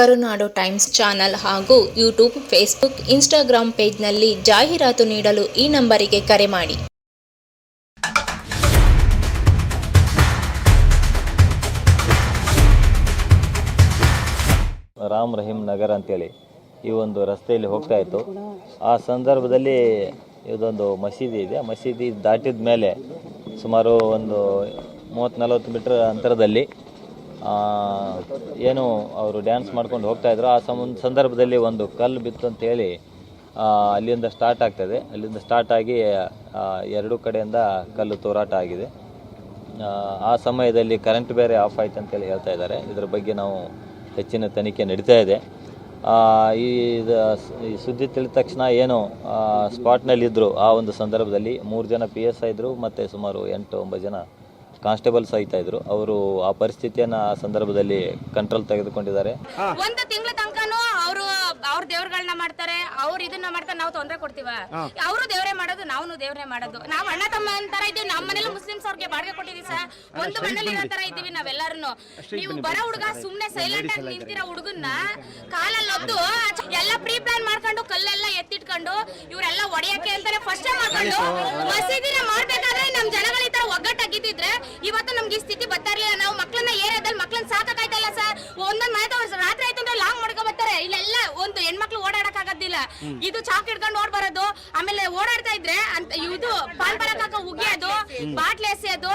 ಕರುನಾಡು times channel ಹಾಗೂ YouTube, Facebook Instagram ಪೇಜ್ನಲ್ಲಿ ಜಾಹೀರಾತು ನೀಡಲು ಈ ನಂಬರಿಗೆ ಕರೆ ಮಾಡಿ. ರಾಮ್ ರಹೀಂ ನಗರ ಅಂತೇಳಿ ಈ ಒಂದು ರಸ್ತೆಯಲ್ಲಿ ಹೋಗ್ತಾ ಇತ್ತು. ಆ ಸಂದರ್ಭದಲ್ಲಿ ಇದೊಂದು ಮಸೀದಿ ಇದೆ. ಮಸೀದಿ ದಾಟಿದ ಮೇಲೆ ಸುಮಾರು ಒಂದು ಮೂವತ್ತು ನಲವತ್ತು ಮೀಟ್ರ್ ಅಂತರದಲ್ಲಿ ಏನು ಅವರು ಡ್ಯಾನ್ಸ್ ಮಾಡ್ಕೊಂಡು ಹೋಗ್ತಾ ಇದ್ರು. ಆ ಸಮ ಸಂದರ್ಭದಲ್ಲಿ ಒಂದು ಕಲ್ಲು ಬಿತ್ತು ಅಂತೇಳಿ ಅಲ್ಲಿಂದ ಸ್ಟಾರ್ಟ್ ಆಗ್ತದೆ. ಅಲ್ಲಿಂದ ಸ್ಟಾರ್ಟ್ ಆಗಿ ಎರಡು ಕಡೆಯಿಂದ ಕಲ್ಲು ತೋರಾಟ ಆಗಿದೆ. ಆ, ಸಮಯದಲ್ಲಿ ಕರೆಂಟ್ ಬೇರೆ ಆಫ್ ಆಯ್ತು ಅಂತೇಳಿ ಹೇಳ್ತಾ ಇದ್ದಾರೆ. ಇದರ ಬಗ್ಗೆ ನಾವು ಹೆಚ್ಚಿನ ತನಿಖೆ ನಡೀತಾ ಇದೆ. ಆ, ಈ ಇದು ಈ ಸುದ್ದಿ ತಿಳಿದ ತಕ್ಷಣ ಏನು ಸ್ಪಾಟ್ನಲ್ಲಿದ್ದರು ಆ ಒಂದು ಸಂದರ್ಭದಲ್ಲಿ ಮೂರು ಜನ ಪಿ ಎಸ್ ಐ ಇದ್ದರು ಮತ್ತು ಸುಮಾರು ಎಂಟು ಒಂಬತ್ತು ಜನ ಕಾನ್ಸ್ಟೇಬಲ್ಸ್ ಸಹಿತ ಇದ್ರು. ಅವರು ಆ ಪರಿಸ್ಥಿತಿಯನ್ನ ಸಂದರ್ಭದಲ್ಲಿ ಕಂಟ್ರೋಲ್ ತೆಗೆದುಕೊಂಡಿದ್ದಾರೆ. ಒಂದು ತಿಂಗಳ ತನಕನು ಅವರು ಅವ್ರ ದೇವ್ರಗಳನ್ನ ಮಾಡ್ತಾರೆ ಅವ್ರು ಇದನ್ನ ಮಾಡ್ತಾರೆ ನಾವು ತೊಂದರೆ ಕೊಡ್ತೀವ? ಅವರು ದೇವ್ರೆ ಮಾಡೋದು ನಾವು ದೇವ್ರೆ ಮಾಡೋದು. ನಾವ್ ಅಣ್ಣ ತಮ್ಮ ಅಂತಾರ ಇದೀವಿ ನಮ್ಮ ಮನೇಲಿ ಮುಸ್ಲಿಮ್ಸ್ ಅವ್ರಿಗೆ ಬಾಡಿಗೆ ಕೊಟ್ಟಿದೀವಿ ಸರ್. ಒಂದು ಮನೇಲಿ ಇರೋ ತರ ಇದೀವಿ ನಾವೆಲ್ಲರೂ ನೀವು ಬರೋ ಹುಡುಗ ಸುಮ್ನೆ ಸೈಲೆಂಟ್ ಆಗಿ ನಿಂತಿರೋ ಹುಡುಗನ್ನ ಕಾಲಲ್ಲಿ ಒದ್ದು ಎಲ್ಲ ಪ್ರೀ ಪ್ಲಾನ್ ಮಾಡ್ಕೊಂಡು ಕಲ್ಲೆಲ್ಲ ಎತ್ತಿಟ್ಕೊಂಡು ಇವರೆಲ್ಲ ಒಡೆಯಕ್ಕೆ ಅಂತಾನೆ ಫಸ್ಟ್ ಮಾಡ್ಕೊಂಡು ಮಸೀದಿನ ಮಾಡ್ಬೇಕಾದ್ರೆ ನಮ್ ಜನಗಳ ಈ ತರ ಒಗ್ಗಟ್ಟಾಗಿದ್ದಿದ್ರೆ ಇವತ್ತು ನಮ್ಗೆ ಈ ಸ್ಥಿತಿ ಬರ್ತಾ ಇರ್ಲಿಲ್ಲ. ನಾವು ಮಕ್ಕಳನ್ನ ಏರಿಯಾದಲ್ಲಿ ಮಕ್ಕಳನ್ನ ಸಾಕಾಯ್ತಲ್ಲ ಸರ್? ಒಂದೊಂದ್ ಮನೆ ರಾತ್ರಿ ಆಯ್ತು ಅಂದ್ರೆ ಲಾಂಗ್ ಮಾಡ್ಕೊ ಬರ್ತಾರೆ. ಇಲ್ಲೆಲ್ಲ ಒಂದು ಹೆಣ್ಮಕ್ಳು ಇದು ಚಾಕ್ ಹಿಡ್ಕೊಂಡು ಓಡ್ ಬರೋದು ಆಮೇಲೆ ಓಡಾಡ್ತಾ ಇದ್ರೆ ಅಂತ ಇದು ಪಾಲ್ ಪರಕಾಕ ಉಗಿಯೋದು ಬಾಟ್ಲಿ ಎಸೆಯೋದು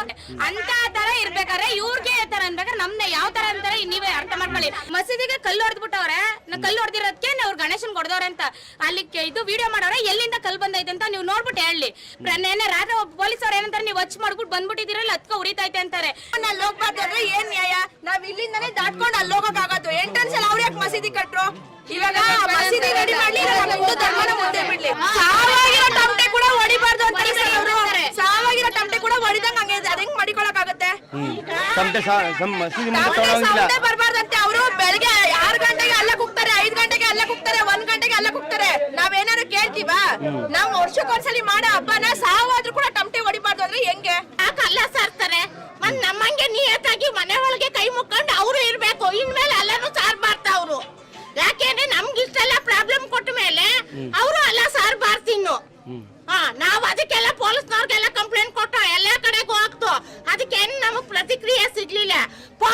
ಅಂತ ತರ ಇರ್ಬೇಕಾದ್ರೆ ಇವ್ರಿಗೆ ತರ ಅನ್ಬೇಕಾದ್ರೆ ನಮ್ನ ಯಾವ ತರ ಅಂತಾರೆ ನೀವೇ ಅರ್ಥ ಮಾಡ್ಕೊಳ್ಳಿ. ಮಸೀದಿಗೆ ಕಲ್ಲು ಹೊಡೆದ್ಬಿಟ್ಟವ್ರೆ ನಾ ಕಲ್ಲು ಹೊಡೆದಿರೋದಕ್ಕೆ ಅವ್ರು ಗಣೇಶನ್ ಕೊಡ್ದವ್ರೆ ಅಂತ. ಅಲ್ಲಿ ಇದು ವಿಡಿಯೋ ಮಾಡೋರೆ ಎಲ್ಲಿಂದ ಕಲ್ ಬಂದೈತೆ ಅಂತ ನೀವು ನೋಡ್ಬಿಟ್ಟು ಹೇಳಿ. ನೆನ್ನೆ ರಾತ್ರಿ ಪೊಲೀಸ್ ಅವ್ರು ಏನಂತಾರೆ ನೀವು ಹಚ್ ಮಾಡ್ಬಿಟ್ಟು ಬಂದ್ಬಿಟ್ಟಿದಿರಲ್ಲ ಅದಕ್ಕ ಉರಿತೈತೆ ಅಂತಾರೆ. ಅಲ್ಲಿ ಏನ್ ನ್ಯಾಯ? ನಾವ್ ಇಲ್ಲಿಂದಾನೇ ದಾಟ್ಕೊಂಡು ಅಲ್ಲಿ ಆಗೋದು ಎಂಟ್ರೆನ್ಸ್ ಅಲ್ಲಿ ಅವ್ರ ಯಾಕೆ ಮಸೀದಿ ಕಟ್ರು? ಇವಾಗ ಮಸೀದಿ ಹೊಡಿದಂಗ ಹಂಗೆ ಅದ ಹೆಂಗ್ ತಮಟೆ ಮಸೀದಿ ಮುಂದೆ ಟಮಟೆ ತೊಗೊಳಂಗಿಲ್ಲ ಬರ್ಬಾರ್ದಂತೆ ಅವರು ಬೆಳಗ್ಗೆ ಆರ್ ಗಂಟೆಗೆ ಅಲ್ಲೇ ಕುಗ್ತಾರೆ ಐದ್ ಗಂಟೆಗೆ ಅಲ್ಲೇ ಕುಗ್ತಾರೆ ಒಂದ್ ಗಂಟೆಗೆ ಅಲ್ಲೇ ಕುಗ್ತಾರೆ ನಾವೇನಾದ್ರು ಕೇಳ್ತೀವ? ನಾವ್ ವರ್ಷಕ್ಕೊಂದ್ಸಲಿ ಮಾಡೋ ಹಬ್ಬನ ಸಾವಾದ್ರೂ ಕೂಡ ಟಮಟೆ ಹೊಡಿಬಾರ್ದು ಅಂದ್ರೆ ಹೆಂಗೆ? ಕಲ್ಲ ಸಾರ್ತಾರೆ? ಮತ್ ನಮ್ಮಂಗೆ ನಿಯತ್ತಾಗಿ ಮನೆ ಒಳಗೆ ಕೈ ಮುಕ್ಕೊಂಡು ಅವರು ಇರ್ಬೇಕು. ಇನ್ಮೇಲೆ ಅಲ್ಲನು ಸಾರ್ಬಾರ್ದು ಅವರು. ಯಾಕೆಂದ್ರೆ ನಮ್ಗೆ ಇಷ್ಟೆಲ್ಲ ಪ್ರಾಬ್ಲಮ್ ಕೊಟ್ಟ ಮೇಲೆ ಅವರು ಅಲ್ಲ ಸಾರ್ಬಾರ್ದು ಇನ್ನು. ಹಾ ನಾವ್ ಅದಕ್ಕೆಲ್ಲ criança de lilha. Qual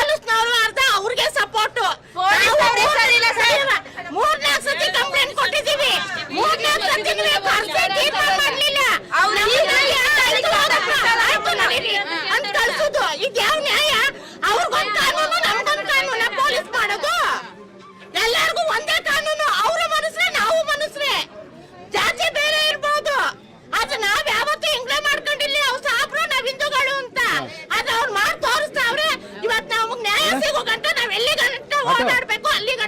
ಮಾಡಿ ತೋರಿಸ್ತಾವ್ರೆ